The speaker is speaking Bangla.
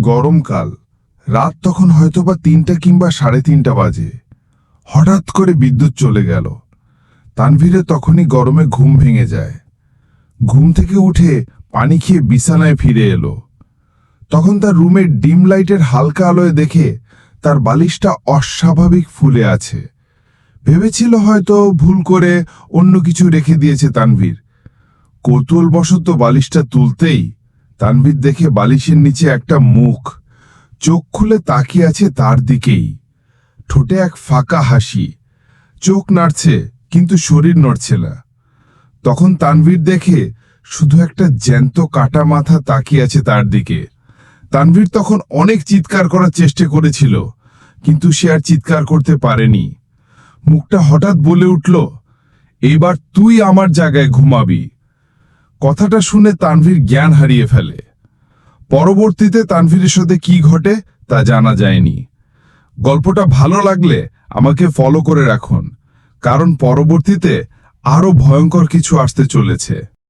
গরমকাল রাত তখন হয়তোবা তিনটা কিংবা সাড়ে তিনটা বাজে। হঠাৎ করে বিদ্যুৎ চলে গেল। তানভীরে তখনই গরমে ঘুম ভেঙে যায়। ঘুম থেকে উঠে পানি খেয়ে বিছানায় ফিরে এলো। তখন তার রুমের ডিম লাইটের হালকা আলোয় দেখে তার বালিশটা অস্বাভাবিক ফুলে আছে। ভেবেছিল হয়তো ভুল করে অন্য কিছু রেখে দিয়েছে তানভীর। কৌতূহলবশত বালিশটা তুলতেই তানভীর দেখে বালিশের নিচে একটা মুখ। চোখ খুলে তাকিয়ে আছে তার দিকেই। ঠোঁটে এক ফাঁকা হাসি। চোখ নাড়ছে, কিন্তু শরীর নড়ছে না। তখন তানভীর দেখে শুধু একটা জ্যান্ত কাটা মাথা তাকিয়ে আছে তার দিকে। তানভীর তখন অনেক চিৎকার করার চেষ্টা করেছিল, কিন্তু সে আর চিৎকার করতে পারেনি। মুখটা হঠাৎ বলে উঠল এবার তুই আমার জায়গায় ঘুমাবি। কথাটা শুনে তানভীর জ্ঞান হারিয়ে ফেলে। পরবর্তীতে তানভীরের সাথে কি ঘটে তা জানা যায়নি। গল্পটা ভালো লাগলে আমাকে ফলো করে রাখুন, কারণ পরবর্তীতে আরও ভয়ঙ্কর কিছু আসতে চলেছে।